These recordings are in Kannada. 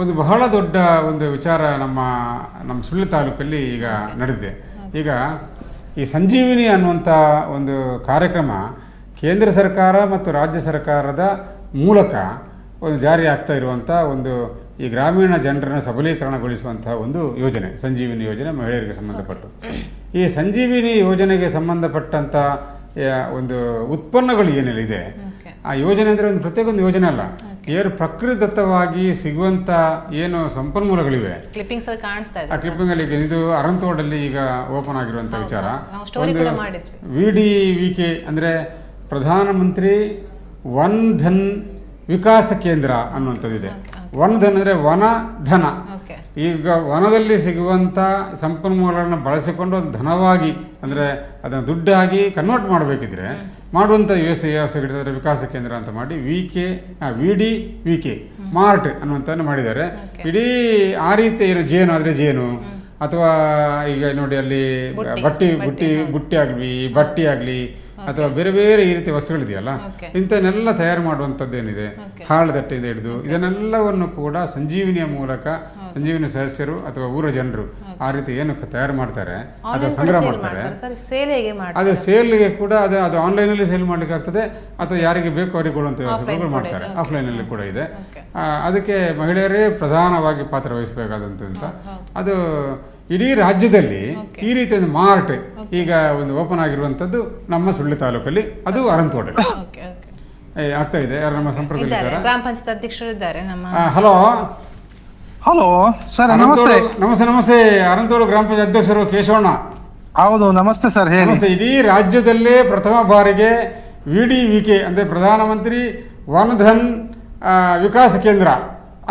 ಒಂದು ಬಹಳ ದೊಡ್ಡ ಒಂದು ವಿಚಾರ ನಮ್ಮ ನಮ್ಮ ಸುಳ್ಳು ತಾಲೂಕಲ್ಲಿ ಈಗ ನಡೆದಿದೆ. ಈಗ ಈ ಸಂಜೀವಿನಿ ಅನ್ನುವಂಥ ಒಂದು ಕಾರ್ಯಕ್ರಮ ಕೇಂದ್ರ ಸರ್ಕಾರ ಮತ್ತು ರಾಜ್ಯ ಸರ್ಕಾರದ ಮೂಲಕ ಒಂದು ಜಾರಿ ಆಗ್ತಾ ಇರುವಂಥ ಒಂದು ಈ ಗ್ರಾಮೀಣ ಜನರನ್ನು ಸಬಲೀಕರಣಗೊಳಿಸುವಂತಹ ಒಂದು ಯೋಜನೆ ಸಂಜೀವಿನಿ ಯೋಜನೆ ಮಹಿಳೆಯರಿಗೆ ಸಂಬಂಧಪಟ್ಟು. ಈ ಸಂಜೀವಿನಿ ಯೋಜನೆಗೆ ಸಂಬಂಧಪಟ್ಟಂಥ ಒಂದು ಉತ್ಪನ್ನಗಳು ಏನೆಲ್ಲ ಇದೆ. ಆ ಯೋಜನೆ ಅಂದರೆ ಒಂದು ಪ್ರತ್ಯೇಕ ಒಂದು ಯೋಜನೆ ಅಲ್ಲ. ಏನು ಪ್ರಕೃತಿದತ್ತವಾಗಿ ಸಿಗುವಂಥ ಏನು ಸಂಪನ್ಮೂಲಗಳಿವೆ. ಕ್ಲಿಪ್ಪಿಂಗ್ಸ್ ಅಲ್ಲಿ ಕಾಣಿಸ್ತಾ ಆ ಇದೆ ಕ್ಲಿಪ್ಪಿಂಗ್ ಅಲ್ಲಿ ಈಗ ಇದು ಅರಂತೋಡಲ್ಲಿ ಈಗ ಓಪನ್ ಆಗಿರುವಂಥ ವಿಚಾರ. ನಾವು story ಕೂಡ ಮಾಡಿದ್ವಿ. ವಿ ಡಿ ವಿ ಕೆ ಅಂದರೆ ಪ್ರಧಾನಮಂತ್ರಿ ವನ್ ಧನ್ ವಿಕಾಸ ಕೇಂದ್ರ ಅನ್ನುವಂಥದ್ದಿದೆ. ವನ್ ಧನ್. ಅಂದರೆ ವನ ಧನ ಈಗ ವನದಲ್ಲಿ ಸಿಗುವಂಥ ಸಂಪನ್ಮೂಲಗಳನ್ನು ಬಳಸಿಕೊಂಡು ಅದು ಧನವಾಗಿ ಅಂದರೆ ಅದನ್ನು ದುಡ್ಡಾಗಿ ಕನ್ವರ್ಟ್ ಮಾಡಬೇಕಿದ್ರೆ ಮಾಡುವಂಥ ವ್ಯವಸ್ಥೆ ವ್ಯವಸ್ಥೆಗಳಿದ್ದಾರೆ ವಿಕಾಸ ಕೇಂದ್ರ ಅಂತ ಮಾಡಿ V K V D V K mart ಅನ್ನುವಂಥದ್ದು ಮಾಡಿದ್ದಾರೆ. ಇಡೀ ಆ ರೀತಿ ಏನು ಜೇನು ಆದರೆ ಜೇನು ಅಥವಾ ಈಗ ನೋಡಿ ಅಲ್ಲಿ ಬುಟ್ಟಿ, ಬಟ್ಟಿ. ಬುಟ್ಟಿ ಆಗಲಿ ಬಟ್ಟಿ ಆಗಲಿ ಅಥವಾ ಬೇರೆ ಬೇರೆ ಈ ರೀತಿ ವಸ್ತುಗಳಿದೆಯಲ್ಲ. ಇಂಥನ್ನೆಲ್ಲ ತಯಾರು ಮಾಡುವಂಥದ್ದೇನಿದೆ? ಏನಿದೆ ಹಾಳು ತಟ್ಟೆಯಿಂದ ಹಿಡಿದು. ಇದನ್ನೆಲ್ಲವನ್ನು ಕೂಡ ಸಂಜೀವಿನಿಯ ಮೂಲಕ ಸಂಜೀವಿನಿ ಸದಸ್ಯರು ಅಥವಾ ಊರ ಜನರು ಆ ರೀತಿ ಏನು ತಯಾರು ಮಾಡ್ತಾರೆ ಅದು ಸಂಗ್ರಹ ಮಾಡ್ತಾರೆ. ಅದು ಸೇಲ್ಗೆ ಕೂಡ ಅದು ಅದು ಆನ್ಲೈನಲ್ಲಿ ಸೇಲ್ ಮಾಡ್ಲಿಕ್ಕೆ ಆಗ್ತದೆ ಅಥವಾ ಯಾರಿಗೆ ಬೇಕು ಅವರಿಗೆ ಕೊಡುವಂಥ ವ್ಯವಸ್ಥೆಗಳು ಮಾಡ್ತಾರೆ. ಆಫ್ಲೈನ್ ಆಫ್ಲೈನಲ್ಲಿ ಕೂಡ ಇದೆ. ಆ, ಅದಕ್ಕೆ ಮಹಿಳೆಯರೇ ಪ್ರಧಾನವಾಗಿ ಪಾತ್ರ ವಹಿಸಬೇಕಾದಂಥ ಅದು ಇಡೀ ರಾಜ್ಯದಲ್ಲಿ ಈ ರೀತಿ ಒಂದು ಮಾರ್ಟ್ ಈಗ ಒಂದು ಓಪನ್ ಆಗಿರುವಂಥದ್ದು ನಮ್ಮ ಸುಳ್ಳಿ ತಾಲೂಕಲ್ಲಿ ಅದು ಅರಂತೋಡೆ ಓಕೆ ಓಕೆ ಏ, ಆಗ್ತಾ ಇದೆ. ಯಾರು ನಮ್ಮ ಸಂಪ್ರದಾಯ ಗ್ರಾಮ ಪಂಚಾಯತ್ ಅಧ್ಯಕ್ಷರು ಇದ್ದಾರೆ ನಮ್ಮ ಹಲೋ. ಹಲೋ ಸರ್ ನಮಸ್ತೆ. ನಮಸ್ತೆ ನಮಸ್ತೆ. ಅರಂತೋಳು ಗ್ರಾಮ ಪಂಚಾಯತ್ ಅಧ್ಯಕ್ಷರು ಕೇಶವಣ್ಣ. ಹೌದು ನಮಸ್ತೆ ಸರ್ ಹೇಳಿ. ನಮಸ್ತೆ. ಇಡೀ ರಾಜ್ಯದಲ್ಲೇ ಪ್ರಥಮ ಬಾರಿಗೆ ವಿ ಡಿ ವಿ ಕೆ ಅಂದರೆ ಪ್ರಧಾನಮಂತ್ರಿ ವನಧನ್ ವಿಕಾಸ ಕೇಂದ್ರ.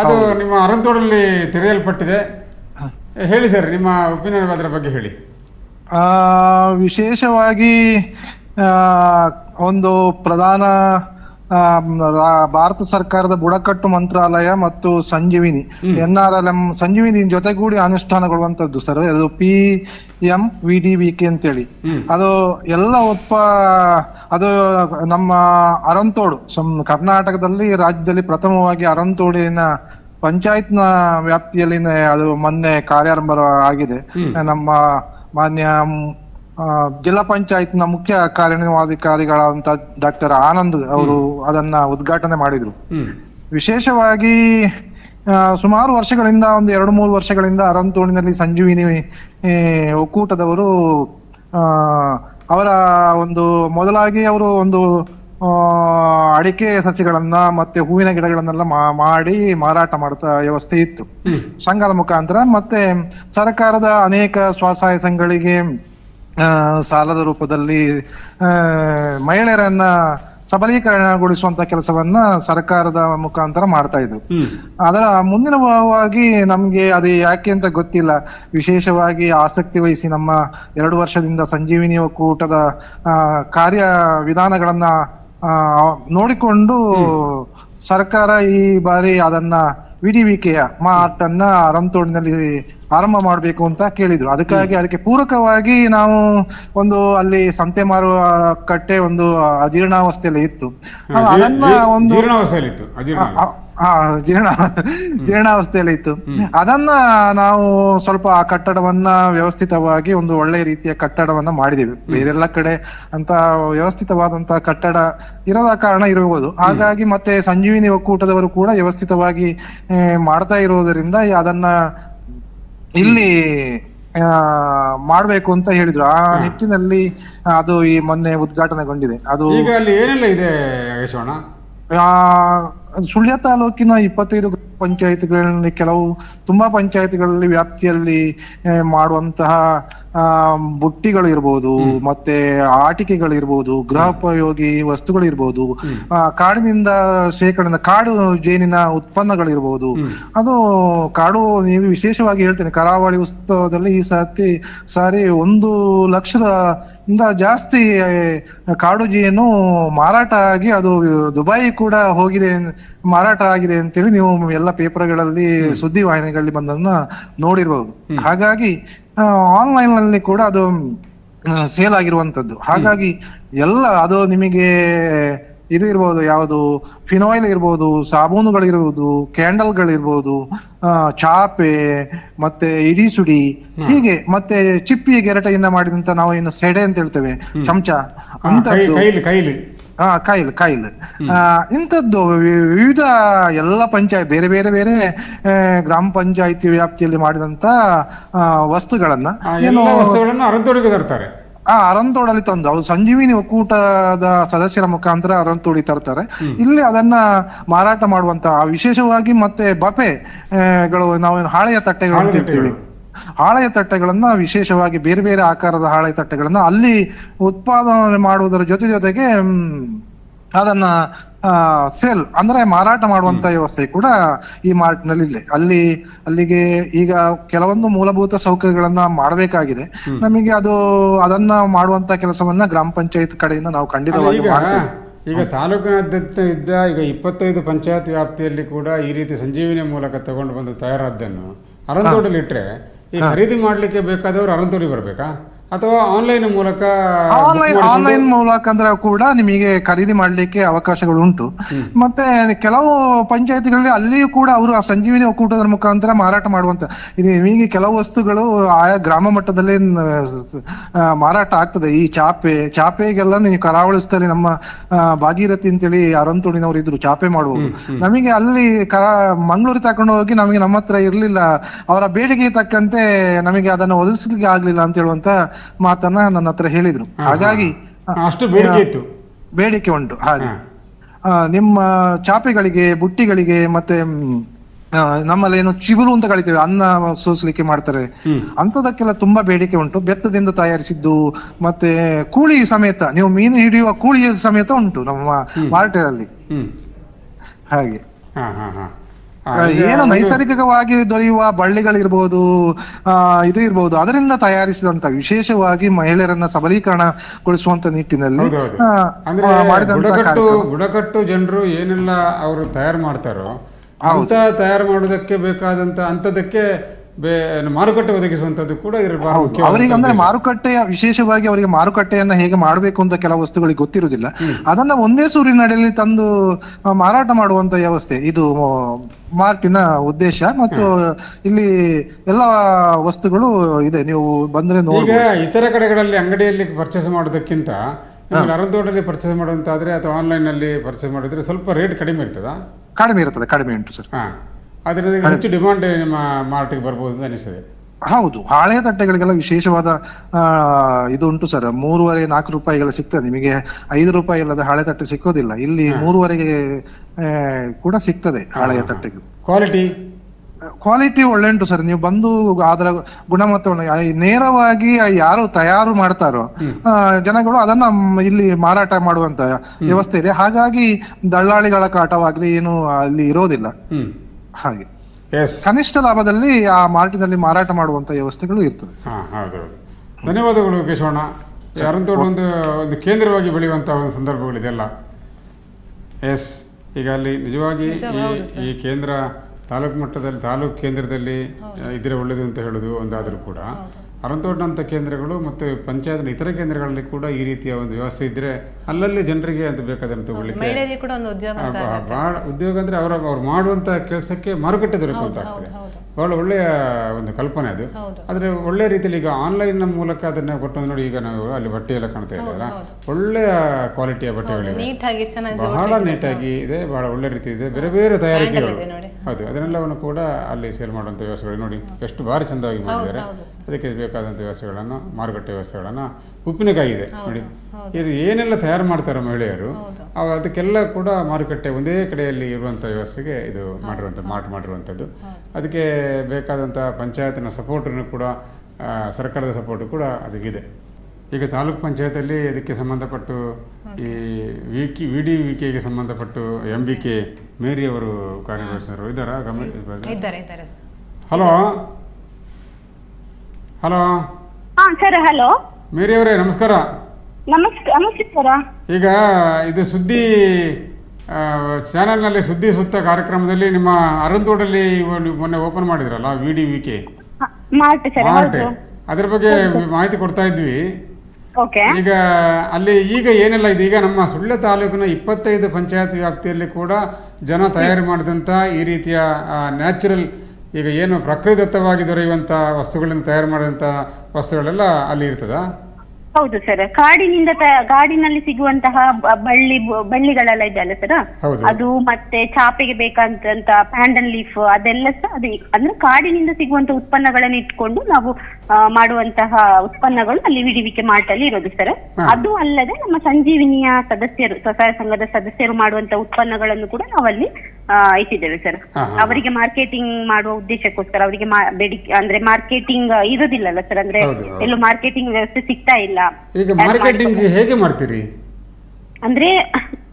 ಅದು ನಿಮ್ಮ ಅರಂತೋಡಲ್ಲಿ ತೆರೆಯಲ್ಪಟ್ಟಿದೆ. ಹೇಳಿ ಸರ್ ನಿಮ್ಮ ಒಪಿನಿಯನ್ ಅದರ ಬಗ್ಗೆ ಹೇಳಿ. ಆ, ವಿಶೇಷವಾಗಿ ಆ, ಒಂದು ಪ್ರಧಾನ ಭಾರತ ಸರ್ಕಾರದ ಬುಡಕಟ್ಟು ಮಂತ್ರಾಲಯ ಮತ್ತು Sanjeevini N R L M Sanjeevini ಜೊತೆಗೂಡಿ ಅನುಷ್ಠಾನಗೊಳ್ಳುವಂತದ್ದು ಸರ್ ಅದು P M V D V K ಅಂತೇಳಿ. ಅದು ಎಲ್ಲ ಉತ್ಪ ಅದು ನಮ್ಮ ಅರಂತೋಡು ಕರ್ನಾಟಕದಲ್ಲಿ ರಾಜ್ಯದಲ್ಲಿ ಪ್ರಥಮವಾಗಿ ಅರಂತೋಡಿನ ಪಂಚಾಯತ್ನ ವ್ಯಾಪ್ತಿಯಲ್ಲಿ ಅದು ಮೊನ್ನೆ ಕಾರ್ಯಾರಂಭ ಆಗಿದೆ. ನಮ್ಮ ಮಾನ್ಯ ಜಿಲ್ಲಾ ಪಂಚಾಯತ್ನ ಮುಖ್ಯ ಕಾರ್ಯನಿರ್ವಹಣಾಧಿಕಾರಿಗಳಾದಂತ ಡಾಕ್ಟರ್ ಆನಂದ್ ಅವರು ಅದನ್ನ ಉದ್ಘಾಟನೆ ಮಾಡಿದ್ರು. ವಿಶೇಷವಾಗಿ ಸುಮಾರು ವರ್ಷಗಳಿಂದ ಒಂದು ಎರಡು ಮೂರು ವರ್ಷಗಳಿಂದ ಅರಂತೋಣಿನಲ್ಲಿ ಸಂಜೀವಿನಿ ಒಕ್ಕೂಟದವರು ಅವರ ಒಂದು ಮೊದಲಾಗಿ ಅವರು ಒಂದು ಅಡಿಕೆ ಸಸಿಗಳನ್ನ ಮತ್ತೆ ಹೂವಿನ ಗಿಡಗಳನ್ನೆಲ್ಲ ಮಾಡಿ ಮಾರಾಟ ಮಾಡ್ತಾ ವ್ಯವಸ್ಥೆ ಇತ್ತು. ಸಂಘದ ಮುಖಾಂತರ ಮತ್ತೆ ಸರ್ಕಾರದ ಅನೇಕ ಸ್ವಸಹಾಯ ಸಂಘಗಳಿಗೆ ಆ, ಸಾಲದ ರೂಪದಲ್ಲಿ ಮಹಿಳೆಯರನ್ನ ಸಬಲೀಕರಣಗೊಳಿಸುವಂತ ಕೆಲಸವನ್ನ ಸರ್ಕಾರದ ಮುಖಾಂತರ ಮಾಡ್ತಾ ಇದ್ರು. ಅದರ ಮುಂದಿನವಾಗಿ ನಮ್ಗೆ ಅದು ಯಾಕೆ ಅಂತ ಗೊತ್ತಿಲ್ಲ. ವಿಶೇಷವಾಗಿ ಆಸಕ್ತಿ ವಹಿಸಿ ನಮ್ಮ ಎರಡು ವರ್ಷದಿಂದ ಸಂಜೀವಿನಿ ಒಕ್ಕೂಟದ ಆ, ಕಾರ್ಯ ವಿಧಾನಗಳನ್ನ ನೋಡಿಕೊಂಡು ಸರ್ಕಾರ ಈ ಬಾರಿ ಅದನ್ನ ವಿಡಿವಿಕೆಯ ಮಾತನ್ನ ಅನ್ನ ಅರಂತೋಡಿನಲ್ಲಿ ಆರಂಭ ಮಾಡಬೇಕು ಅಂತ ಕೇಳಿದ್ರು. ಅದಕ್ಕಾಗಿ ಅದಕ್ಕೆ ಪೂರಕವಾಗಿ ನಾವು ಒಂದು ಅಲ್ಲಿ ಸಂತೆ ಮಾರುವ ಕಟ್ಟೆ ಒಂದು ಅಜೀರ್ಣಾವಸ್ಥೆಯಲ್ಲಿ ಇತ್ತು. ಅದನ್ನ ಒಂದು ಆ, ಜೀರ್ಣ ಜೀರ್ಣಾವಸ್ಥೆಯಲ್ಲಿ ಇತ್ತು. ಅದನ್ನ ನಾವು ಸ್ವಲ್ಪ ಆ ಕಟ್ಟಡವನ್ನ ವ್ಯವಸ್ಥಿತವಾಗಿ ಒಂದು ಒಳ್ಳೆ ರೀತಿಯ ಕಟ್ಟಡವನ್ನ ಮಾಡಿದೀವಿ. ಬೇರೆಲ್ಲ ಕಡೆ ಅಂತ ವ್ಯವಸ್ಥಿತವಾದಂತ ಕಟ್ಟಡ ಇರದ ಕಾರಣ ಇರಬಹುದು ಹಾಗಾಗಿ ಮತ್ತೆ ಸಂಜೀವಿನಿ ಒಕ್ಕೂಟದವರು ಕೂಡ ವ್ಯವಸ್ಥಿತವಾಗಿ ಮಾಡ್ತಾ ಇರುವುದರಿಂದ ಅದನ್ನ ಇಲ್ಲಿ ಆ, ಮಾಡ್ಬೇಕು ಅಂತ ಹೇಳಿದ್ರು. ಆ ನಿಟ್ಟಿನಲ್ಲಿ ಅದು ಈ ಮೊನ್ನೆ ಉದ್ಘಾಟನೆಗೊಂಡಿದೆ. ಅದು ಈಗ ಅಲ್ಲಿ ಏನೆಲ್ಲ ಇದೆ ಯಶೋಣ? ಸುಳ್ಯ ತಾಲೂಕಿನ ಇಪ್ಪತ್ತೈದು ಪಂಚಾಯತ್ಗಳಲ್ಲಿ ಕೆಲವು ತುಂಬಾ ಪಂಚಾಯತ್ಗಳಲ್ಲಿ ವ್ಯಾಪ್ತಿಯಲ್ಲಿ ಮಾಡುವಂತಹ ಬುಟ್ಟಿಗಳು ಇರ್ಬೋದು ಮತ್ತೆ ಆಟಿಕೆಗಳಿರ್ಬೋದು ಗೃಹೋಪಯೋಗಿ ವಸ್ತುಗಳಿರ್ಬೋದು ಕಾಡಿನಿಂದ ಶೇಖರಣೆ ಕಾಡು ಜೇನಿನ ಉತ್ಪನ್ನಗಳಿರ್ಬೋದು. ಅದು ಕಾಡು ನೀವು ವಿಶೇಷವಾಗಿ ಹೇಳ್ತೇನೆ ಕರಾವಳಿ ಉತ್ಸವದಲ್ಲಿ ಈ ಸತಿ ಸಾರಿ ಒಂದು ಲಕ್ಷದ ಇಂದ ಜಾಸ್ತಿ ಕಾಡು ಜೇನು ಮಾರಾಟ ಆಗಿ ಅದು ದುಬೈ ಕೂಡ ಹೋಗಿದೆ ಮಾರಾಟ ಆಗಿದೆ ಅಂತೇಳಿ ನೀವು ಎಲ್ಲ ಪೇಪರ್ಗಳಲ್ಲಿ ಸುದ್ದಿ ವಾಹಿನಿಗಳಲ್ಲಿ ಬಂದನ್ನ ನೋಡಿರಬಹುದು ಹಾಗಾಗಿ ಆನ್ಲೈನ್ನಲ್ಲಿ ಕೂಡ ಅದು ಸೇಲ್ ಆಗಿರುವಂತದ್ದು ಹಾಗಾಗಿ ಎಲ್ಲ ಅದು ನಿಮಗೆ ಇದು ಇರ್ಬೋದು ಯಾವುದು ಫಿನಾಯಿಲ್ ಇರ್ಬೋದು ಸಾಬೂನುಗಳಿರ್ಬೋದು ಕ್ಯಾಂಡಲ್ಗಳಿರ್ಬೋದು ಚಾಪೆ ಮತ್ತೆ ಇಡೀ ಸುಡಿ ಹೀಗೆ ಮತ್ತೆ ಚಿಪ್ಪಿ ಗೆರಟೆಯಿಂದ ಮಾಡಿದಂತ ನಾವು ಏನು ಸೆಡೆ ಅಂತ ಹೇಳ್ತೇವೆ ಚಮಚ ಅಂತ ಅಂತದ್ದು. ಹಾ ಕಾಯಿಲ್ ಕಾಯಿಲ್ ಆ, ಇಂಥದ್ದು ವಿವಿಧ ಎಲ್ಲ ಪಂಚಾಯತ್ ಬೇರೆ ಬೇರೆ ಬೇರೆ ಗ್ರಾಮ ಪಂಚಾಯತಿ ವ್ಯಾಪ್ತಿಯಲ್ಲಿ ಮಾಡಿದಂತ ಆ, ವಸ್ತುಗಳನ್ನ ಏನು ತರ್ತಾರೆ. ಆ ಅರಂತೋಡಲ್ಲಿ ತಂದು ಅವ್ರು ಸಂಜೀವಿನಿ ಒಕ್ಕೂಟದ ಸದಸ್ಯರ ಮುಖಾಂತರ ಅರಂತೋಡಿ ತರ್ತಾರೆ. ಇಲ್ಲಿ ಅದನ್ನ ಮಾರಾಟ ಮಾಡುವಂತ ವಿಶೇಷವಾಗಿ ಮತ್ತೆ ಬಫೆ ಆ, ಗಳು ನಾವು ಹಾಳೆಯ ತಟ್ಟೆಗಳು. ಅಂತ ಹಾಳೆಯ ತಟ್ಟೆಗಳನ್ನ ವಿಶೇಷವಾಗಿ ಬೇರೆ ಬೇರೆ ಆಕಾರದ ಹಾಳೆಯ ತಟ್ಟೆಗಳನ್ನ ಅಲ್ಲಿ ಉತ್ಪಾದನೆ ಮಾಡುವುದರ ಜೊತೆ ಜೊತೆಗೆ ಅದನ್ನ ಸೇಲ್ ಅಂದ್ರೆ ಮಾರಾಟ ಮಾಡುವಂತ ವ್ಯವಸ್ಥೆ ಕೂಡ ಈ ಮಾರ್ಟ್ನಲ್ಲಿ ಇದೆ. ಅಲ್ಲಿ ಅಲ್ಲಿಗೆ ಈಗ ಕೆಲವೊಂದು ಮೂಲಭೂತ ಸೌಕರ್ಯಗಳನ್ನ ಮಾಡಬೇಕಾಗಿದೆ. ನಮಗೆ ಅದು ಅದನ್ನ ಮಾಡುವಂತ ಕೆಲಸವನ್ನ ಗ್ರಾಮ ಪಂಚಾಯತ್ ಕಡೆಯಿಂದ ನಾವು ಖಂಡಿತವಾಗಿ ಈಗ ಮಾಡ್ತೇವೆ. ಈಗ ತಾಲೂಕಿನಾದ್ಯಂತ ಇದ್ದ ಈಗ ಇಪ್ಪತ್ತೈದು ಪಂಚಾಯತ್ ವ್ಯಾಪ್ತಿಯಲ್ಲಿ ಕೂಡ ಈ ರೀತಿ ಸಂಜೀವಿನಿ ಮೂಲಕ ತಗೊಂಡು ಬಂದು ತಯಾರಾದ್ದನ್ನು ಅರಂದೋಟಲ್ಲಿ ಇಟ್ರೆ ಈ ಖರೀದಿ ಮಾಡ್ಲಿಕ್ಕೆ ಬೇಕಾದವರು ಅರಂತೂರಿಗೆ ಬರ್ಬೇಕಾ? ಅಥವಾ ಆನ್ಲೈನ್ ಮೂಲಕ ಆನ್ಲೈನ್ ಆನ್ಲೈನ್ ಮೂಲಕ ಅಂದ್ರೆ ಕೂಡ ನಿಮಗೆ ಖರೀದಿ ಮಾಡ್ಲಿಕ್ಕೆ ಅವಕಾಶಗಳು ಉಂಟು. ಮತ್ತೆ ಕೆಲವು ಪಂಚಾಯತಿಗಳಲ್ಲಿ ಅಲ್ಲಿಯೂ ಕೂಡ ಅವರು ಆ ಸಂಜೀವಿನಿ ಒಕ್ಕೂಟದ ಮುಖಾಂತರ ಮಾರಾಟ ಮಾಡುವಂತ ಇದು. ನಿಮಗೆ ಕೆಲವು ವಸ್ತುಗಳು ಆಯಾ ಗ್ರಾಮ ಮಟ್ಟದಲ್ಲಿ ಮಾರಾಟ ಆಗ್ತದೆ. ಈ ಚಾಪೆ ಚಾಪೆಗೆಲ್ಲ ನೀವು ಕರಾವಳಿಸ್ತಾರೆ ನಮ್ಮ ಭಾಗೀರಥಿ ಅಂತೇಳಿ ಅರಂತೋಣಿನವರು ಇದ್ರು ಚಾಪೆ ಮಾಡುವವರು. ನಮಗೆ ಅಲ್ಲಿ ಕರಾ ಮಂಗಳೂರು ತಕೊಂಡು ಹೋಗಿ ನಮಗೆ ನಮ್ಮ ಹತ್ರ ಇರ್ಲಿಲ್ಲ. ಅವರ ಬೇಡಿಕೆಗೆ ತಕ್ಕಂತೆ ನಮಗೆ ಅದನ್ನು ಒದಗಿಸ್ಲಿಕ್ಕೆ ಆಗ್ಲಿಲ್ಲ ಅಂತ ಹೇಳುವಂತ ಮಾತನ್ನ ನನ್ನ ಹತ್ರ ಹೇಳಿದ್ರು. ಹಾಗಾಗಿ ಅಷ್ಟು ಬೇಡಿಕೆ ಇತ್ತು. ಬೇಡಿಕೆ ಉಂಟು ಹಾಗೆ. ನಿಮ್ಮ ಚಾಪೆಗಳಿಗೆ ಬುಟ್ಟಿಗಳಿಗೆ ಮತ್ತೆ ನಮ್ಮಲ್ಲಿ ಏನು ಚಿಗುರು ಅಂತ ಕಳಿತೇವೆ ಅನ್ನ ಸೋಸಲಿಕ್ಕೆ ಮಾಡ್ತಾರೆ. ಅಂತದಕ್ಕೆಲ್ಲ ತುಂಬಾ ಬೇಡಿಕೆ ಉಂಟು. ಬೆತ್ತದಿಂದ ತಯಾರಿಸಿದ್ದು ಮತ್ತೆ ಕೂಳಿ ಸಮೇತ ನೀವು ಮೀನು ಹಿಡಿಯುವ ಕೂಳಿ ಸಮೇತ ಉಂಟು ನಮ್ಮ ಮಾರ್ಟಲ್ಲಿ ಹಾಗೆ. ಹಾ ಹಾ ಹಾ. ಆ, ಏನು ನೈಸರ್ಗಿಕವಾಗಿ ದೊರೆಯುವ ಬಳ್ಳಿಗಳಿರ್ಬೋದು ಆ ಇದು ಇರ್ಬೋದು. ಅದರಿಂದ ತಯಾರಿಸಿದಂತ ವಿಶೇಷವಾಗಿ ಮಹಿಳೆಯರನ್ನ ಸಬಲೀಕರಣಗೊಳಿಸುವಂತ ನಿಟ್ಟಿನಲ್ಲಿ ಬುಡಕಟ್ಟು ಜನರು ಏನೆಲ್ಲ ಅವರು ತಯಾರು ಮಾಡ್ತಾರೋ ಅಂತ ತಯಾರು ಮಾಡೋದಕ್ಕೆ ಬೇಕಾದಂತ ಅಂತದಕ್ಕೆ ಮಾರುಕಟ್ಟೆ ಒದಗಿಸುವಂತದ್ದು ಕೂಡ ಅವರಿಗೆ ಅಂದ್ರೆ. ಮಾರುಕಟ್ಟೆಯ ವಿಶೇಷವಾಗಿ ಅವರಿಗೆ ಮಾರುಕಟ್ಟೆಯನ್ನ ಹೇಗೆ ಮಾಡಬೇಕು ಅಂತ ಕೆಲವು ವಸ್ತುಗಳಿಗೆ ಗೊತ್ತಿರುವುದಿಲ್ಲ. ಅದನ್ನ ಒಂದೇ ಸೂರಿನಡಿಯಲ್ಲಿ ತಂದು ಮಾರಾಟ ಮಾಡುವಂತ ವ್ಯವಸ್ಥೆ. ಇದು ಮಾರ್ಟಿನ ಉದ್ದೇಶ ಮತ್ತು ಇಲ್ಲಿ ಎಲ್ಲ ವಸ್ತುಗಳು ಇದೆ. ನೀವು ಬಂದ್ರೆ ಈಗ ಇತರ ಕಡೆಗಳಲ್ಲಿ ಅಂಗಡಿಯಲ್ಲಿ ಪರ್ಚೇಸ್ ಮಾಡೋದಕ್ಕಿಂತ ಅರಂತೋಟಲ್ಲಿ ಪರ್ಚೇಸ್ ಮಾಡುವಂತಾದ್ರೆ ಅಥವಾ ಆನ್ಲೈನ್ನಲ್ಲಿ ಪರ್ಚೇಸ್ ಮಾಡಿದ್ರೆ ಸ್ವಲ್ಪ ರೇಟ್ ಕಡಿಮೆ ಇರ್ತದ? ಕಡಿಮೆ ಇರ್ತದೆ ಕಡಿಮೆ ಉಂಟು ಸರ್ ಅದರಿಂದ ಹೆಚ್ಚು ಡಿಮಾಂಡ್ ನಿಮ್ಮ ಮಾರ್ಟಿಗೆ ಬರ್ಬೋದು ಅಂತ ಅನಿಸ್ತದೆ. ಹೌದು ಹಾಳೆಯ ತಟ್ಟೆಗಳಿಗೆಲ್ಲ ವಿಶೇಷವಾದ ಇದು ಉಂಟು ಸರ್. ಮೂರುವರೆ ನಾಲ್ಕು ರೂಪಾಯಿಗೆಲ್ಲ ಸಿಗ್ತದೆ. ನಿಮಗೆ ಐದು ರೂಪಾಯಿ ಇಲ್ಲದ ಹಾಳೆ ತಟ್ಟೆ ಸಿಕ್ಕೋದಿಲ್ಲ. ಇಲ್ಲಿ ಮೂರುವರೆಗೆ ಕೂಡ ಸಿಗ್ತದೆ ಹಳೆಯ ತಟ್ಟೆಗಳು. ಕ್ವಾಲಿಟಿ ಕ್ವಾಲಿಟಿ ಒಳ್ಳೆ ಉಂಟು ಸರ್. ನೀವು ಬಂದು ಅದರ ಗುಣಮಟ್ಟವನ್ನು ನೇರವಾಗಿ ಯಾರು ತಯಾರು ಮಾಡ್ತಾರೋ ಜನಗಳು ಅದನ್ನ ಇಲ್ಲಿ ಮಾರಾಟ ಮಾಡುವಂತ ವ್ಯವಸ್ಥೆ ಇದೆ. ಹಾಗಾಗಿ ದಳ್ಳಾಳಿಗಳ ಕಾಟವಾಗ್ಲಿ ಏನು ಅಲ್ಲಿ ಇರೋದಿಲ್ಲ. ಹಾಗೆ. ಎಸ್ ಕನಿಷ್ಠ ಲಾಭದಲ್ಲಿ ಆ ಮಾರ್ಟಿನಲ್ಲಿ ಮಾರಾಟ ಮಾಡುವಂತ ವ್ಯವಸ್ಥೆಗಳು ಇರ್ತದೆ. ಧನ್ಯವಾದಗಳು ಕೇಶವಣ್ಣ. ಅರಂತೋಡು ಒಂದು ಒಂದು ಕೇಂದ್ರವಾಗಿ ಬೆಳೆಯುವಂತಹ ಒಂದು ಸಂದರ್ಭಗಳಿದೆಲ್ಲ ಎಸ್ ಈಗ ಅಲ್ಲಿ ನಿಜವಾಗಿ ಈ ಈ ಕೇಂದ್ರ ತಾಲೂಕು ಮಟ್ಟದಲ್ಲಿ ತಾಲೂಕು ಕೇಂದ್ರದಲ್ಲಿ ಇದ್ರೆ ಒಳ್ಳೇದು ಅಂತ ಹೇಳೋದು ಒಂದಾದರೂ ಕೂಡ. ಅರಂತೋಡ್ನಂಥ ಕೇಂದ್ರಗಳು ಮತ್ತು ಪಂಚಾಯತ್ನ ಇತರ ಕೇಂದ್ರಗಳಲ್ಲಿ ಕೂಡ ಈ ರೀತಿಯ ಒಂದು ವ್ಯವಸ್ಥೆ ಇದ್ದರೆ ಅಲ್ಲಲ್ಲಿ ಜನರಿಗೆ ಅಂತ ಬೇಕಾದನ್ನು ತಗೊಳ್ಳಿಕ್ಕೆ ಉದ್ಯೋಗ ಬಹಳ ಉದ್ಯೋಗ ಅಂದರೆ ಅವರ ಅವ್ರು ಮಾಡುವಂಥ ಕೆಲಸಕ್ಕೆ ಮಾರುಕಟ್ಟೆ ದೊರಕುವಂತಾಗ್ತದೆ ಬಹಳ ಒಳ್ಳೆಯ ಒಂದು ಕಲ್ಪನೆ ಅದು. ಆದ್ರೆ ಒಳ್ಳೆ ರೀತಿಯಲ್ಲಿ ಈಗ ಆನ್ಲೈನ್ ಮೂಲಕ ಅದನ್ನ ಕೊಟ್ಟು ನೋಡಿ ಈಗ ನಾವು ಅಲ್ಲಿ ಬಟ್ಟೆ ಎಲ್ಲ ಕಾಣ್ತಾ ಇದ್ದೀವಲ್ಲ. ಒಳ್ಳೆಯ ಕ್ವಾಲಿಟಿಯ ಬಟ್ಟೆಗಳಿವೆ. ಬಹಳ ನೀಟಾಗಿ ಇದೆ ಬಹಳ ಒಳ್ಳೆ ರೀತಿ ಇದೆ. ಬೇರೆ ಬೇರೆ ತಯಾರಿಕೆಗಳು. ಹೌದು ಅದನ್ನೆಲ್ಲವನ್ನು ಕೂಡ ಅಲ್ಲಿ ಸೇಲ್ ಮಾಡುವಂತ ವ್ಯವಸ್ಥೆಗಳು ನೋಡಿ. ಎಷ್ಟು ಭಾರಿ ಚಂದವಾಗಿ ಮಾಡಿದ್ದಾರೆ. ಅದಕ್ಕೆ ಬೇಕಾದಂಥ ವ್ಯವಸ್ಥೆಗಳನ್ನು ಮಾರುಕಟ್ಟೆ ವ್ಯವಸ್ಥೆಗಳನ್ನು ಉಪ್ಪಿನಕಾಯಿ ಇದೆ ನೋಡಿ ಇದು ಏನೆಲ್ಲ ತಯಾರು ಮಾಡ್ತಾರೆ ಮಹಿಳೆಯರು ಅದಕ್ಕೆಲ್ಲ ಕೂಡ ಮಾರುಕಟ್ಟೆ ಒಂದೇ ಕಡೆಯಲ್ಲಿ ಇರುವಂಥ ವ್ಯವಸ್ಥೆಗೆ ಇದು ಮಾಡಿರುವಂಥ ಮಾರ್ಟ್ ಮಾಡಿರುವಂಥದ್ದು. ಅದಕ್ಕೆ ಬೇಕಾದಂಥ ಪಂಚಾಯತ್ನ ಸಪೋರ್ಟನ್ನು ಕೂಡ ಸರ್ಕಾರದ ಸಪೋರ್ಟ್ ಕೂಡ ಅದಕ್ಕಿದೆ. ಈಗ ತಾಲೂಕ್ ಪಂಚಾಯತಲ್ಲಿ ಇದಕ್ಕೆ ಸಂಬಂಧಪಟ್ಟು ಈ ವಿಕಿ ವಿ ಡಿ ವಿ ಕೆಗೆ ಸಂಬಂಧಪಟ್ಟು ಎಂ ಬಿ ಕೆ ಮೇರಿ ಅವರು ಕಾರ್ಯನಿರ್ವಹಿಸಿದರು ಇದ್ದಾರಾ ಗಮನ ಹಲೋ? ಹಲೋ. ಹಾ ಸರ್ ಹಲೋ. ಮೇರಿ ಅವರೇ ನಮಸ್ಕಾರ ನಮಸ್ಕಾರ ನಮಸ್ಕಾರ ಈಗ ಇದು ಸುದ್ದಿ ಚಾನೆಲ್ ಚಾನೆಲ್ನಲ್ಲಿ ಸುದ್ದಿ ಸುತ್ತ ಕಾರ್ಯಕ್ರಮದಲ್ಲಿ ನಿಮ್ಮ ಇವ- ನೀವು ಮೊನ್ನೆ ಓಪನ್ ಮಾಡಿದ್ರಲ್ಲ V D V K mart sir mart ಹೌದು. ಅದ್ರ ಬಗ್ಗೆ ಮಾಹಿತಿ ಕೊಡ್ತಾ ಇದ್ವಿ. ಓಕೆ. ಈಗ ಅಲ್ಲಿ ಈಗ ಏನೆಲ್ಲ ಇದೆ? ಈಗ ನಮ್ಮ ಸುಳ್ಯ ತಾಲೂಕಿನ ಇಪ್ಪತ್ತೈದು ಪಂಚಾಯತ್ ವ್ಯಾಪ್ತಿಯಲ್ಲಿ ಕೂಡ ಜನ ತಯಾರು ಮಾಡಿದಂಥ ಈ ರೀತಿಯ ನ್ಯಾಚುರಲ್ ಈಗ ಏನು ಪ್ರಕೃತಿದತ್ತವಾಗಿ ದೊರೆಯುವಂಥ ವಸ್ತುಗಳಿಂದ ತಯಾರು ಮಾಡಿದಂಥ ವಸ್ತುಗಳೆಲ್ಲ ಅಲ್ಲಿ ಇರ್ತದಾ ಹೌದು ಸರ್ ಕಾಡಿನಿಂದ ತ- ಕಾಡಿನಲ್ಲಿ ಸಿಗುವಂತಹ ಬ- ಬಳ್ಳಿ ಬಳ್ಳಿಗಳೆಲ್ಲ ಇದೆಯಲ್ಲ ಸರ್ ಹೌದು. ಅದು ಮತ್ತೆ ಚಾಪೆಗೆ ಬೇಕಾದಂತಹ ಪ್ಯಾಂಡನ್ ಲೀಫ್ ಅದೆಲ್ಲ ಸಹ ಅದು ಅಂದ್ರೆ ಕಾಡಿನಿಂದ ಸಿಗುವಂತ ಉತ್ಪನ್ನಗಳನ್ನು ಇಟ್ಕೊಂಡು ನಾವು ಆ, ಮಾಡುವಂತಹ ಉತ್ಪನ್ನಗಳು ಅಲ್ಲಿ ವಿಡಿವಿಕೆ ಮಾರ್ಟಲ್ಲಿ ಇರೋದು ಸರ್ ಹಾ. ಅದು ಅಲ್ಲದೆ ನಮ್ಮ ಸಂಜೀವಿನಿಯ ಸದಸ್ಯರು ಸ್ವಸಹಾಯ ಸಂಘದ ಸದಸ್ಯರು ಮಾಡುವಂತ ಉತ್ಪನ್ನಗಳನ್ನು ಕೂಡ ನಾವಲ್ಲಿ ಆ, ಇಟ್ಟಿದ್ದೇವೆ ಸರ್ ಹಾ, ಹಾ. ಅವರಿಗೆ ಮಾರ್ಕೆಟಿಂಗ್ ಮಾಡುವ ಉದ್ದೇಶಕ್ಕೋಸ್ಕರ ಅವರಿಗೆ ಮಾ- ಬೇಡಿಕೆ ಅಂದ್ರೆ ಮಾರ್ಕೆಟಿಂಗ್ ಇರೋದಿಲ್ಲಲ್ಲ ಸರ್ ಅಂದ್ರೆ ಹೌದು, ಹೌದು. ಎಲ್ಲೂ ಮಾರ್ಕೆಟಿಂಗ್ ವ್ಯವಸ್ಥೆ ಸಿಗ್ತಾ ಇಲ್ಲ. ಈಗ ಯಾರು ಮಾರ್ಕೆಟಿಂಗ್ ಹೇಗೆ ಮಾಡ್ತೀರಿ? ಅಂದ್ರೆ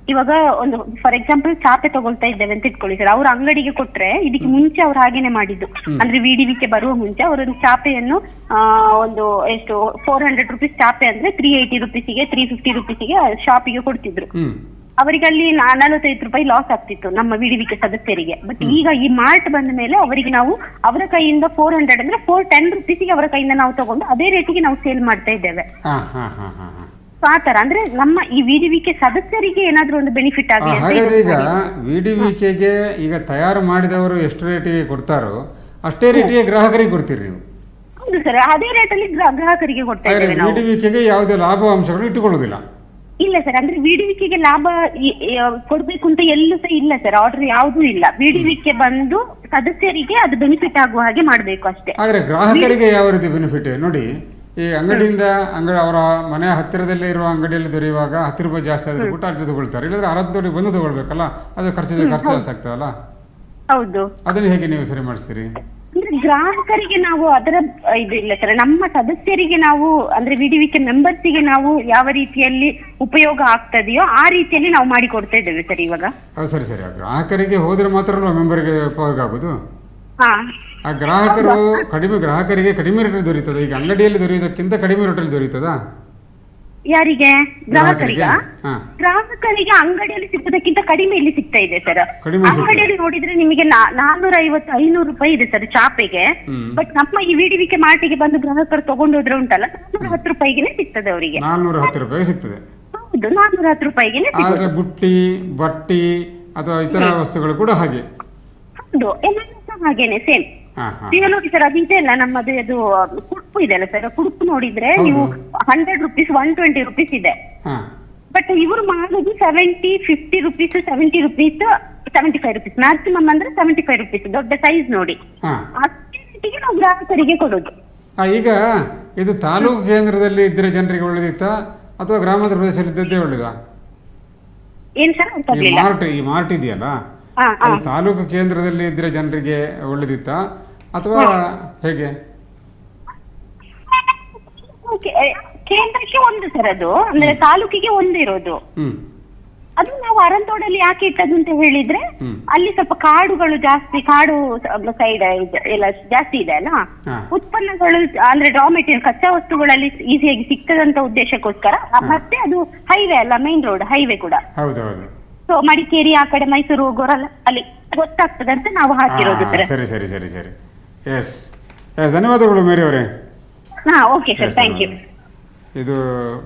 ಇವಾಗ ಒಂದು ಫಾರ್ ಎಕ್ಸಾಂಪಲ್ ಚಾಪೆ ತಗೊಳ್ತಾ ಇದ್ದೇವೆ ಅಂತ ಇಟ್ಕೊಳ್ಳಿ ಸರ್ ಅವ್ರ ಅಂಗಡಿಗೆ ಕೊಟ್ರೆ ಇದಕ್ಕೆ ಮುಂಚೆ ಅವ್ರು ಹಾಗೇನೆ ಮಾಡಿದ್ದು. ಅಂದ್ರೆ ವಿಡಿವಿಕೆ ಬರುವ ಮುಂಚೆ ಅವರೊಂದು ಚಾಪೆಯನ್ನು ಆ, ಒಂದು ಎಷ್ಟು ಫೋರ್ ಹಂಡ್ರೆಡ್ ರುಪೀಸ್ ಚಾಪೆ ಅಂದ್ರೆ ತ್ರೀ ಏಯ್ಟಿ ರುಪೀಸಿಗೆ ತ್ರೀ ಫಿಫ್ಟಿ ರುಪೀಸಿಗೆ ಶಾಪಿಗೆ ಕೊಡ್ತಿದ್ರು. ಹ್ಮ್. ಅವರಿಗೆ ಅಲ್ಲಿ ನಲವತ್ತೈದು ರೂಪಾಯಿ ಲಾಸ್ ಆಗ್ತಿತ್ತು ನಮ್ಮ ವಿಡಿವಿಕೆ ಸದಸ್ಯರಿಗೆ. ಬಟ್ ಈಗ ಈ ಮಾರ್ಟ್ ಬಂದ ಮೇಲೆ ಅವರಿಗೆ ನಾವು ಅವರ ಕೈಯಿಂದ ಫೋರ್ ಹಂಡ್ರೆಡ್ ಅಂದ್ರೆ ಫೋರ್ ಟೆನ್ ರುಪೀಸಿಗೆ ಅವರ ಕೈಯಿಂದ ನಾವು ತಗೊಂಡು ಅದೇ ರೇಟಿಗೆ ನಾವು ಸೇಲ್ ಮಾಡ್ತಾ ಇದ್ದೇವೆ. ಸೊ ಆ ತರ ಅಂದ್ರೆ ನಮ್ಮ ಈ ವಿಡಿವಿಕೆ ಸದಸ್ಯರಿಗೆ ಏನಾದ್ರೂ ಒಂದು ಬೆನಿಫಿಟ್ ಆಗಲಿ ಹಾಗಾದ್ರೆ ಈಗ ಇದನ್ನ ವಿ ಡಿ ವಿ ಕೆಗೆ ಈಗ ತಯಾರು ಮಾಡಿದವರು ಎಷ್ಟು ರೇಟಿಗೆ ಕೊಡ್ತಾರೋ ಅಷ್ಟೇ ರೇಟಿಗೆ ಗ್ರಾಹಕರಿಗೆ ಕೊಡ್ತೀರಿ ನೀವು. ಹೌದು ಸರ್ ಅದೇ ರೇಟಲ್ಲಿ ಗ್ರಾಹಕರಿಗೆ ಕೊಡ್ತಾ ಇದ್ದೇವೆ ನಾವು. ಡಿ ವಿ ಕೆಗೆ ಯಾವುದೇ ಲಾಭ ಅಂಶಗಳು ಇಟ್ಟುಕೊಳ್ಳುವುದಿಲ್ಲ ಇಲ್ಲ ಸರ್ ಅಂದ್ರೆ ವಿಡಿವಿಕೆಗೆ ಲಾಭ ಕೊಡ್ಬೇಕು ಅಂತ ಎಲ್ಲೂ ಸಹ ಇಲ್ಲ ಸರ್ ಆರ್ಡರ್ ಯಾವ್ದೂ ಇಲ್ಲ. ವಿಡಿವಿಕೆ ಬಂದು ಸದಸ್ಯರಿಗೆ ಅದು ಬೆನಿಫಿಟ್ ಆಗುವ ಹಾಗೆ ಮಾಡಬೇಕು ಅಷ್ಟೇ. ಆದರೆ ಗ್ರಾಹಕರಿಗೆ ಯಾವ ರೀತಿ ಬೆನಿಫಿಟ್ ನೋಡಿ ಈ ಅಂಗಡಿಯಿಂದ ಅಂಗಡಿ ಅವರ ಮನೆ ಹತ್ತಿರದಲ್ಲೇ ಇರುವ ಅಂಗಡಿಯಲ್ಲಿ ದೊರೆಯುವಾಗ ಹತ್ತು ರೂಪಾಯಿ ಜಾಸ್ತಿ ಆದ್ರೆ ಊಟ ಅಲ್ಲಿ ತಗೊಳ್ತಾರೆ. ಇಲ್ಲದ್ರೆ ಅರವತ್ತು ಬಂದು ತಗೊಳ್ಬೇಕಲ್ಲ ಅದು ಖರ್ಚು ಖರ್ಚು ಜಾಸ್ತಿ ಆಗ್ತದಲ್ಲ? ಹೌದು. ಅದನ್ನು ಹೇಗೆ ನೀವು ಸರಿ ಮಾಡಿಸ್ತೀರಿ? ಗ್ರಾಹಕರಿಗೆ ನಾವು ಅದರ ಇದು ಇಲ್ಲ ಸರ್ ನಮ್ಮ ಸದಸ್ಯರಿಗೆ ನಾವು ಅಂದ್ರೆ ವಿಡಿವಿಕೆ ಮೆಂಬರ್ಸಿಗೆ ನಾವು ಯಾವ ರೀತಿಯಲ್ಲಿ ಉಪಯೋಗ ಆಗ್ತದೆಯೋ ಆ ರೀತಿಯಲ್ಲಿ ನಾವು ಮಾಡಿ ಕೊಡ್ತಾ ಇದ್ದೇವೆ ಸರ್ ಇವಾಗ. ಅದು ಸರಿ ಸರಿ ಆ ಗ್ರಾಹಕರಿಗೆ ಹೋದ್ರೆ ಮಾತ್ರ ಮೆಂಬರ್ಗೆ ಉಪಯೋಗ ಆಗೋದು? ಹಾ. ಆ ಗ್ರಾಹಕರು ಕಡಿಮೆ ಗ್ರಾಹಕರಿಗೆ ಕಡಿಮೆ ರೇಟ್ ದೊರೆಯುತ್ತದೆ ಈಗ ಅಂಗಡಿಯಲ್ಲಿ ದೊರೆಯುವುದಕ್ಕಿಂತ ಕಡಿಮೆ ರೇಟಲ್ಲಿ ದೊರೆಯುತ್ತದಾ ಯಾರಿಗೆ? ಗ್ರಾಹಕರಿಗೆ? ಹಾ. ಗ್ರಾಹಕರಿಗೆ ಅಂಗಡಿಯಲ್ಲಿ ಸಿಗೋದಕ್ಕಿಂತ ಕಡಿಮೆ ಇಲ್ಲಿ ಸಿಗ್ತಾ ಇದೆ ಸರ್. ಕಡಿಮೆ ಸಿಗ್ತದೆ. ಅಂಗಡಿಯಲ್ಲಿ ನೋಡಿದ್ರೆ ನಿಮಗೆ ನಾನ್ನೂರ ಐವತ್ತು ಐನೂರು ರೂಪಾಯಿ ಇದೆ ಸರ್ ಚಾಪೆಗೆ. ಹ್ಮ್. ಬಟ್ ನಮ್ಮ ಈ ವಿಡಿವಿಕೆ ಮಾರ್ಟಿಗೆ ಬಂದು ಗ್ರಾಹಕರು ತಗೊಂಡೋದ್ರೆ ಉಂಟಲ್ಲ ನಾನ್ನೂರ ಹತ್ತು ರೂಪಾಯಿಗೆನೆ ಸಿಗ್ತದೆ ಅವರಿಗೆ. ನಾನ್ನೂರ ಹತ್ತು ರೂಪಾಯಿ ಸಿಗ್ತದೆ. ಹೌದು ನಾನ್ನೂರ ಹತ್ತು ರೂಪಾಯಿಗೆ ಆದರೆ ಬುಟ್ಟಿ ಬಟ್ಟಿ ಅಥವಾ ಇತರ ವಸ್ತುಗಳು ಕೂಡ ಹಾಗೆ. ಹೌದು ಹಾಗೇನೆ ಸೇಮ್ ಈಗ ನೋಡಿ ಸರ್ ಅದು ಇದೆ ಅಲ್ಲ ನಮ್ಮದು ಅದು ಕುಡುಪು ಇದೆ ಅಲ್ಲ ಸರ್ ಕುಡುಪು ನೋಡಿದ್ರೆ ನೀವು hundred rupees one twenty rupees ಇದೆ. ಬಟ್ ಇವರು ಮಾಡೋದು seventy fifty rupees seventy rupees seventy five rupees maximum ಅಂದ್ರೆ ಸೆವೆಂಟಿ ಫೈವ್ ರುಪೀಸ್ ದೊಡ್ಡ ಸೈಜ್ ನೋಡಿ. ಅಷ್ಟೇ ನಾವು ಗ್ರಾಹಕರಿಗೆ ಕೊಡೋದು. ಈಗ ಇದು ತಾಲೂಕು ಕೇಂದ್ರದಲ್ಲಿ ಇದ್ದರೆ ಜನರಿಗೆ ಒಳ್ಳೇದಿತ್ತ ಅಥವಾ ಗ್ರಾಮಾಂತರ ಪ್ರದೇಶದಲ್ಲಿ ಇದ್ದದ್ದೇ ಒಳ್ಳೇದಾ? ಏನ್ ಸರ್ ಮಾರ್ಟ್ ಈ ಮಾರ್ಟ್ ಇದೆಯಲ್ಲ? ತಾಲೂಕು ಕೇಂದ್ರದಲ್ಲಿ ಇದ್ರೆ ಜನರಿಗೆ ಒಳ್ಳೇದಿತ್ತಾ? ಅಥವಾ ಹೇಗೆ? ಕೇಂದ್ರಕ್ಕೆ ಒಂದು ಸರ್ ಅದು. ಅಂದ್ರೆ ತಾಲೂಕಿಗೆ ಒಂದಿರೋದು ಅದು ನಾವು ಅರಂತೋಡಲ್ಲಿ ಯಾಕೆ ಇಟ್ಟದ್ದು ಅಂತ ಹೇಳಿದ್ರೆ ಅಲ್ಲಿ ಸ್ವಲ್ಪ ಕಾಡುಗಳು ಜಾಸ್ತಿ ಕಾಡು ಸೈಡ್ ಎಲ್ಲ ಜಾಸ್ತಿ ಇದೆ ಅಲ್ಲ? ಉತ್ಪನ್ನಗಳು ಅಂದ್ರೆ ರಾ ಮೆಟೀರಿಯಲ್ ಕಚ್ಚಾ ವಸ್ತುಗಳಲ್ಲಿ ಈಸಿಯಾಗಿ ಸಿಕ್ತದಂತ ಉದ್ದೇಶಕ್ಕೋಸ್ಕರ ಮತ್ತೆ ಅದು ಹೈವೇ ಅಲ್ಲ ಮೈನ್ ರೋಡ್ ಹೈವೇ ಕೂಡ. ಹೌದೌದು ಸೊ ಮಡಿಕೇರಿ ಆ ಕಡೆ ಮೈಸೂರು ಹೋಗೋರಲ್ಲ ಅಲ್ಲಿ ಗೊತ್ತಾಗ್ತದೆ ಅಂತ ನಾವು ಹಾಕಿರೋದು ಸರ್. ಸರಿ ಸರಿ ಸರಿ ಸರಿ. ಎಸ್ ಎಸ್ ಧನ್ಯವಾದಗಳು ಮೇರಿ ಅವರೇ ಹಾ ಓಕೆ ಸರ್ ಥ್ಯಾಂಕ್ ಯು. ಇದು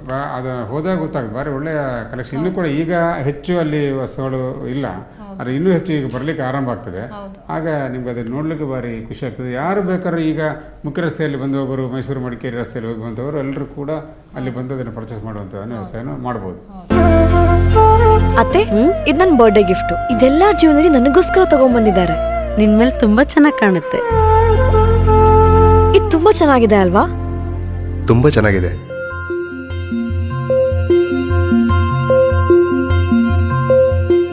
ಬಾ- ಅದು ಹೋದಾಗ ಗೊತ್ತಾಗುತ್ತೆ ಭಾರಿ ಒಳ್ಳೆಯ ಕಲೆಕ್ಷನ್ ಇನ್ನೂ ಕೂಡ ಈಗ ಹೆಚ್ಚು ಅಲ್ಲಿ ವಸ್ತುಗಳು ಇಲ್ಲ. ಆದರೆ ಇನ್ನೂ ಹೆಚ್ಚು ಈಗ ಬರಲಿಕ್ಕೆ ಆರಂಭ ಆಗ್ತದೆ. ಆಗ ನಿಮ್ಗೆ ಅದನ್ನು ನೋಡಲಿಕ್ಕೆ ಭಾರಿ ಖುಷಿ ಆಗ್ತದೆ. ಯಾರು ಬೇಕಾದ್ರೂ ಈಗ ಮುಖ್ಯ ರಸ್ತೆಯಲ್ಲಿ ಬಂದು ಹೋಗೋರು ಮೈಸೂರು ಮಡಿಕೇರಿ ರಸ್ತೆಯಲ್ಲಿ ಹೋಗಿ ಬಂದವರು ಎಲ್ಲರೂ ಕೂಡ ಅಲ್ಲಿ ಬಂದು ಅದನ್ನು ಪರ್ಚೇಸ್ ಮಾಡುವಂಥ ವ್ಯವಸಾಯನ ಮಾಡ್ಬೋದು. ಅತ್ತೆ ಇದು ನನ್ನ ಬರ್ಡೇ ಗಿಫ್ಟ್ ಇದೆಲ್ಲ ಜೀವನದಲ್ಲಿ ನನಗೋಸ್ಕರ ತಗೊಂಡ್ಬಂದಿದ್ದಾರೆ ನಿನ್ ಮೇಲೆ ತುಂಬಾ ಚೆನ್ನಾಗಿ ಕಾಣುತ್ತೆ. ಇದು ತುಂಬಾ ಚೆನ್ನಾಗಿದೆ ಅಲ್ವಾ? ತುಂಬಾ ಚೆನ್ನಾಗಿದೆ.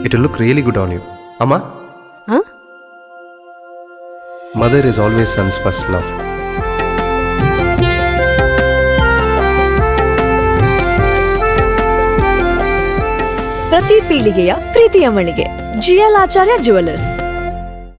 It look really good on you ಅಮ್ಮ ಹ? Mother is always son's first love ಪ್ರತಿ ಪೀಳಿಗೆಯ ಪ್ರೀತಿಯ ಮಳಿಗೆ. ಜಿಎಲ್ ಆಚಾರ್ಯ ಜುವೆಲ್ಲರ್ಸ್